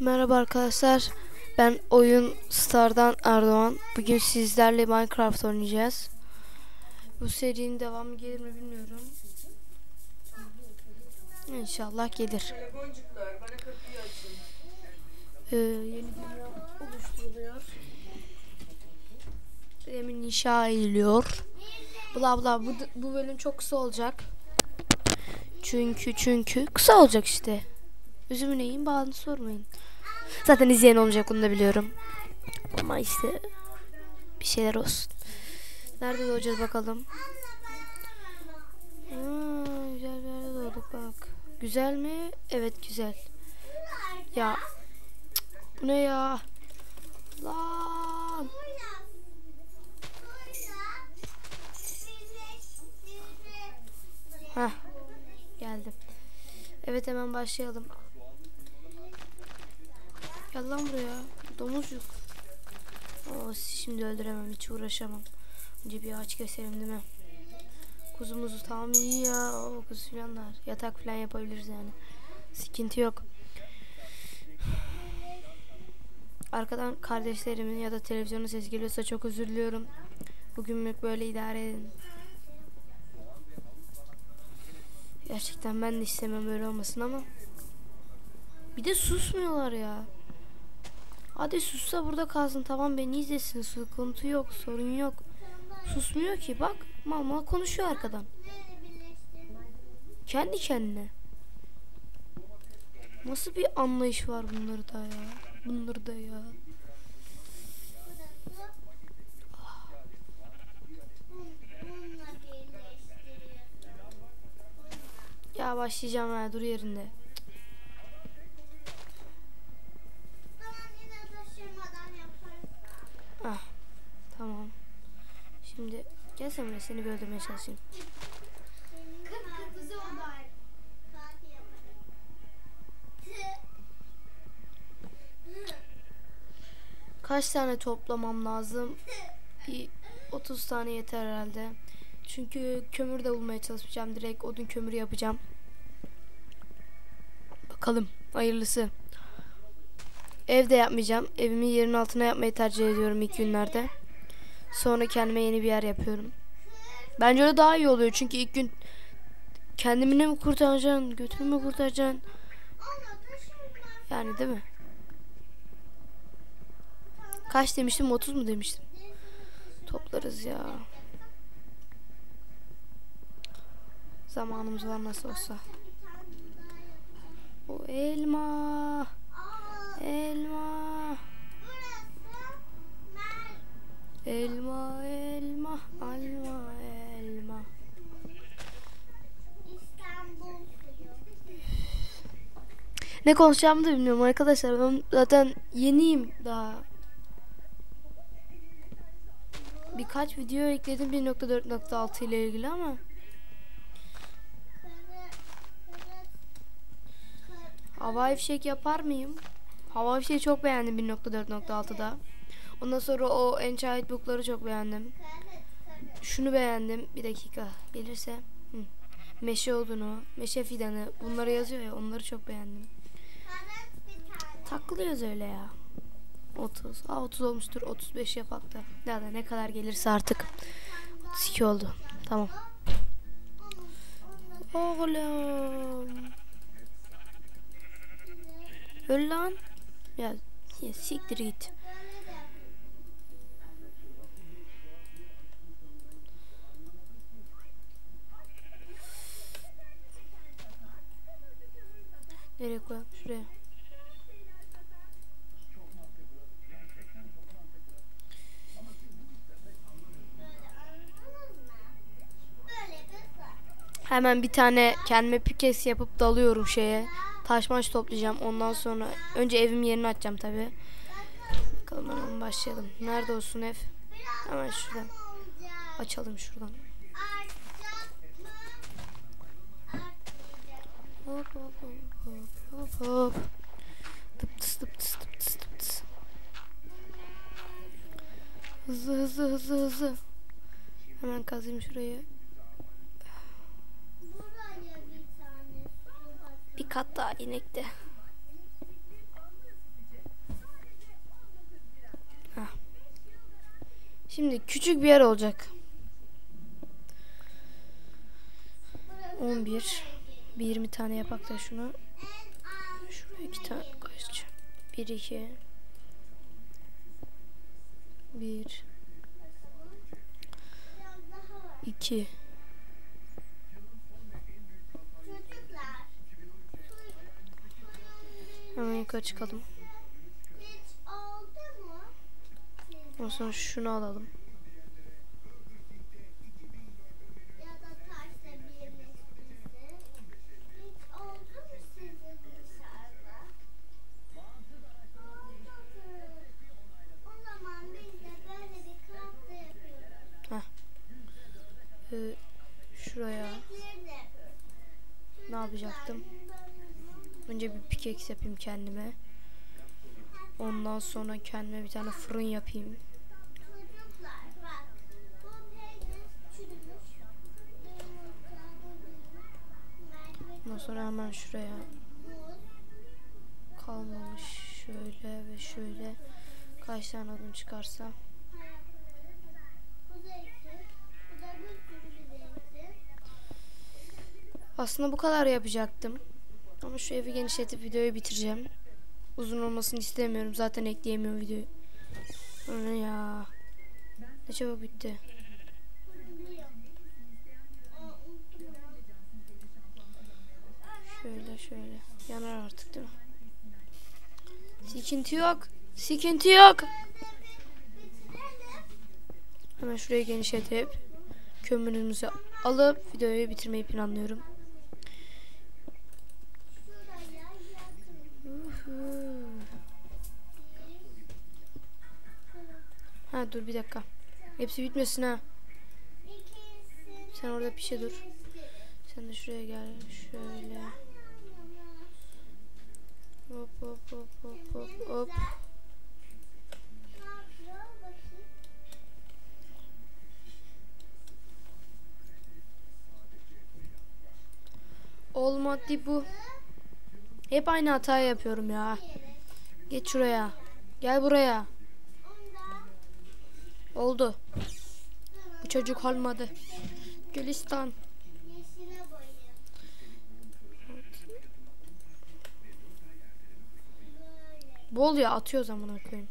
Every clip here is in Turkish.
Merhaba arkadaşlar. Ben Oyun Star'dan Erdoğan. Bugün sizlerle Minecraft oynayacağız. Bu serinin devamı gelir mi bilmiyorum. İnşallah gelir. Ee, yeni dünya oluşturuluyor. Zemin inşa ediliyor. Bla bla bu, bu bölüm çok kısa olacak. Çünkü çünkü kısa olacak işte. Üzümü neyin bağını sormayın. Zaten izleyen olmayacak onu da biliyorum. Ama işte bir şeyler olsun. Nerede doğacağız bakalım. Hmm, güzel bir yerde doğduk bak. Güzel mi? Evet güzel. Ya bu ne ya? Lan. Heh. Geldim. Evet hemen başlayalım. Gel lan buraya. Domuzcuk. Oo, şimdi öldüremem. Hiç uğraşamam. Önce bir ağaç keselim değil mi? Kuzumuzu tamam iyi ya. Oo, kuzu falan. Yatak falan yapabiliriz yani. Sıkıntı yok. Arkadan kardeşlerimin ya da televizyonun ses geliyorsa çok özür diliyorum. Bugünlük böyle idare edin. Gerçekten ben de istemem böyle olmasın ama. Bir de susmuyorlar ya. Hadi sussa burada kalsın tamam beni izlesin sıkıntı yok sorun yok. Susmuyor ki bak mal mal konuşuyor arkadan. Kendi kendine. Nasıl bir anlayış var bunlarda ya? Bunlarda ya. Ya başlayacağım ha dur yerinde. Şimdi gel sen buraya seni bir öldürmeye çalışayım. Kaç tane toplamam lazım? Bir 30 tane yeter herhalde. Çünkü kömür de bulmaya çalışacağım. Direkt odun kömürü yapacağım. Bakalım hayırlısı. Evde yapmayacağım. Evimi yerin altına yapmayı tercih ediyorum ilk günlerde. Sonra kendime yeni bir yer yapıyorum. Bence öyle daha iyi oluyor. Çünkü ilk gün kendini mi kurtaracaksın, götünü mü kurtaracaksın? Yani değil mi? Kaç demiştim? 30 mu demiştim? Toplarız ya. Zamanımız var nasıl olsa. O. Elma. Elma, elma, alma, elma. Ne konuşacağımı da bilmiyorum arkadaşlar. Ben zaten yeniyim daha. Birkaç video ekledim 1.4.6 ile ilgili ama Havai fişek yapar mıyım? Havai fişeği çok beğendim 1.4.6'da. Ondan sonra o Enchanted Book'ları çok beğendim. Şunu beğendim. Bir dakika gelirse. Hı. Meşe odunu, meşe fidanı bunları yazıyor ya onları çok beğendim. Takılıyoruz öyle ya. 30. Aa 30 olmuştur. 35 yapak da. Ya da ne kadar gelirse artık. 32 oldu. Tamam. Oğlum. Öl lan. Ya, ya siktir git. Nereye koyalım? Şuraya. Hemen bir tane kendime pikes yapıp dalıyorum şeye. Taş maş toplayacağım. Ondan sonra önce evim yerini açacağım tabi. Bakalım hemen başlayalım. Nerede olsun ev? Hemen şuradan. Açalım şuradan. Hop hop hop hop hop. Tıp tıs tıp tıs tıp tıs tıp tıs. Hızlı hızlı hızlı hızlı. Hemen kazayım şurayı. İnek hatta inek de. Şimdi küçük bir yer olacak. 11 bir 20 tane yapak da şunu. Şuraya iki tane kaç? 1 2 1 2 Hemen yukarı çıkalım. Ondan sonra şunu alalım. O. Ee, şuraya ne yapacaktım? Önce bir pickaxe yapayım kendime. Ondan sonra kendime bir tane fırın yapayım. Ondan sonra hemen şuraya kalmamış şöyle ve şöyle kaç tane odun çıkarsa. Aslında bu kadar yapacaktım. Ama şu evi genişletip videoyu bitireceğim. Uzun olmasını istemiyorum. Zaten ekleyemiyorum videoyu. Öyle ya. Ne çabuk bitti. Şöyle şöyle. Yanar artık değil mi? Sıkıntı yok. Sıkıntı yok. Hemen şurayı genişletip kömürümüzü alıp videoyu bitirmeyi planlıyorum. Dur bir dakika. Hepsi bitmesin ha. Sen orada pişe dur. Sen de şuraya gel. Şöyle. Hop hop hop hop hop hop. Olmadı bu. Hep aynı hatayı yapıyorum ya. Geç şuraya. Gel buraya. Oldu. Bu çocuk olmadı. Gülistan. Bol ya atıyor zaman koyayım.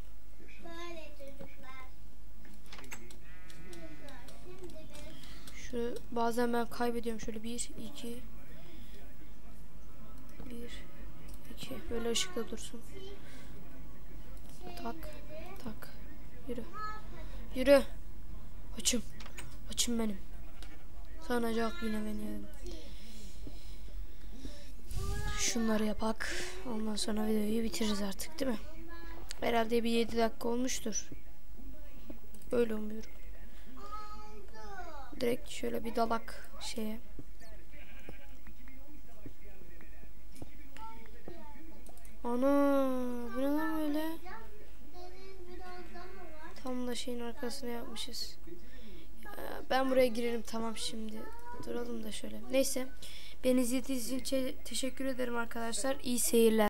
Şu bazen ben kaybediyorum şöyle bir iki bir iki böyle ışıkta dursun. Tak tak yürü yürü. Açım açım benim. Sanacak yine beni şunları yapak. Ondan sonra videoyu bitiririz artık değil mi? Herhalde bir 7 dakika olmuştur. Öyle umuyorum. Direkt şöyle bir dalak şeye. Ana bu ne lan böyle? Deniz biraz daha var. Tam da şeyin arkasına yapmışız. Ya, Ben buraya girerim tamam şimdi. Duralım da şöyle. Neyse. Beni izlediğiniz için teşekkür ederim arkadaşlar. İyi seyirler.